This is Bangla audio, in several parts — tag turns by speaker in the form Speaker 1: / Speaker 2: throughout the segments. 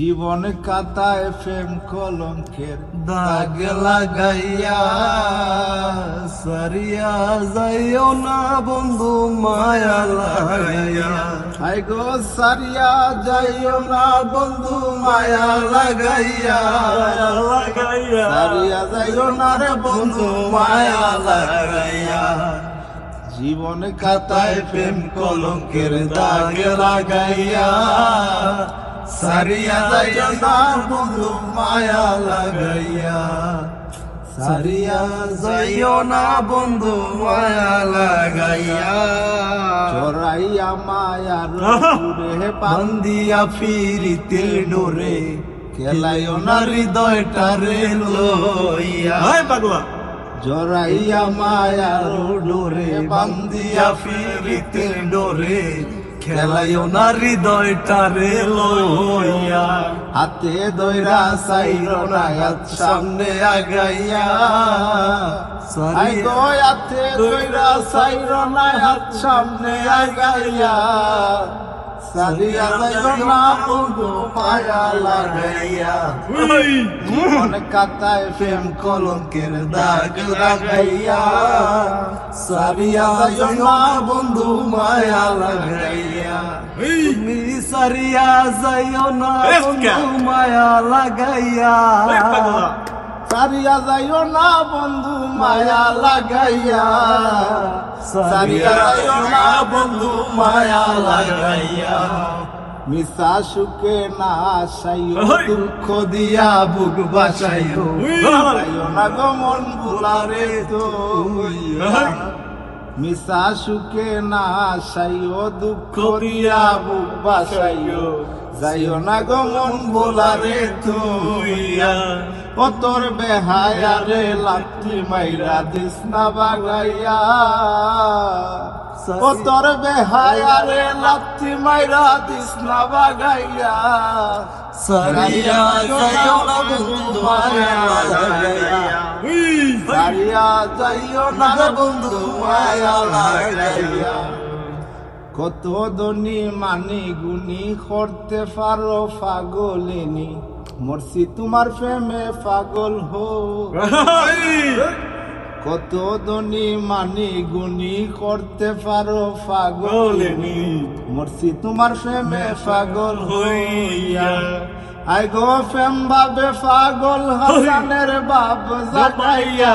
Speaker 1: জীবন কাতায় প্রেম কলঙ্কের
Speaker 2: দাগ লাগাইয়া সারিয়া যাইও না বন্ধু, মায়া লাগাইয়া।
Speaker 1: হাই গো, সারিয়া যাইও না বন্ধু, মায়া লাগাইয়া।
Speaker 2: লাগাইয়া
Speaker 1: সারিয়া যাইও না রে বন্ধু, মায়া লাগাইয়া। জীবন কাতায় প্রেম কলঙ্কের দাগ লাগাইয়া। সারিয়া না বন্ধু মায়া লাগাইয়া
Speaker 2: সারিয়া যাইও না বন্ধু মায়া লাগাইয়া
Speaker 1: চড়াইয়া মায়ার রে
Speaker 2: বান্দিয়া ফিরিতে ডোরে
Speaker 1: খেলাইও না
Speaker 2: হৃদয়টা রে লইয়া
Speaker 3: পাগলা
Speaker 1: জড়াইয়া মায়ার
Speaker 2: ডোরে বান্দিয়া ফিরিতে ডোরে খেলাইও না হৃদয়টা রে লইয়া।
Speaker 1: হাতে দইরা সাইর নায়াত সামনে আগাইয়া। গো হাতে দইরা সাইর নায়াত সামনে আগাইয়া। সারিয়া যাইও না বন্ধু মায়া লাগাইয়া। জীবন কাতায় প্রেম কলঙ্কের দাগ লাগাইয়া। সারিয়া যাইও না বন্ধু মায়া লাগাইয়া।
Speaker 2: তুমি সারিয়া যাইও না বন্ধু মায়া লাগাইয়া।
Speaker 1: সারিয়া যাইও না বন্ধু মায়া লাগাইয়া। সারিয়া যাইও না বন্ধু মায়া লাগাইয়া। মিশা সুখে না
Speaker 3: সাইও।
Speaker 1: দুঃখ দিয়া বুক বাসাইও। না গো মন ভুলারে তো। মিশা সুখে না আসাইও দুঃখ দিয়া বুক বাসাইও। যাইও না গো মন ভোলারে তুইয়া। ও তোর বেহায়া রে লাঠি মাইরা দিস না বাগাইয়া। ও তোর বেহায়া রে লাঠি মাইরা দিস না বাগাইয়া।
Speaker 2: সারিয়া যাইও না বন্ধু মায়া
Speaker 1: কত দনি মানি গুনি করতে পারো পাগলিনি মরছি তোমার প্রেমে পাগল হো কত দনি মানি গুনি করতে পারো পাগলিনি মরছি তোমার প্রেমে পাগল হইয়া। আই গো প্রেম ভাবে পাগল হাসানের বাপ জাগাইয়া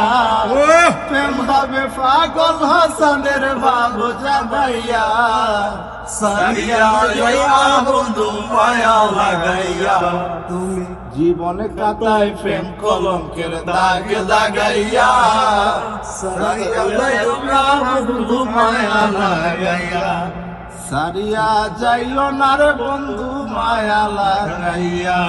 Speaker 1: প্রেম ভাবে পাগল হাসানের বাপ জাগাইয়া
Speaker 2: সারিয়া মায়া লাগাইয়া।
Speaker 1: জীবনে কাটায় প্রেম কলঙ্কের দাগ লাগাইয়া
Speaker 2: সারিয়া বন্ধু মায়া লাগাইয়া।
Speaker 1: সারিয়া না রে বন্ধু মায়া লাগাইয়া।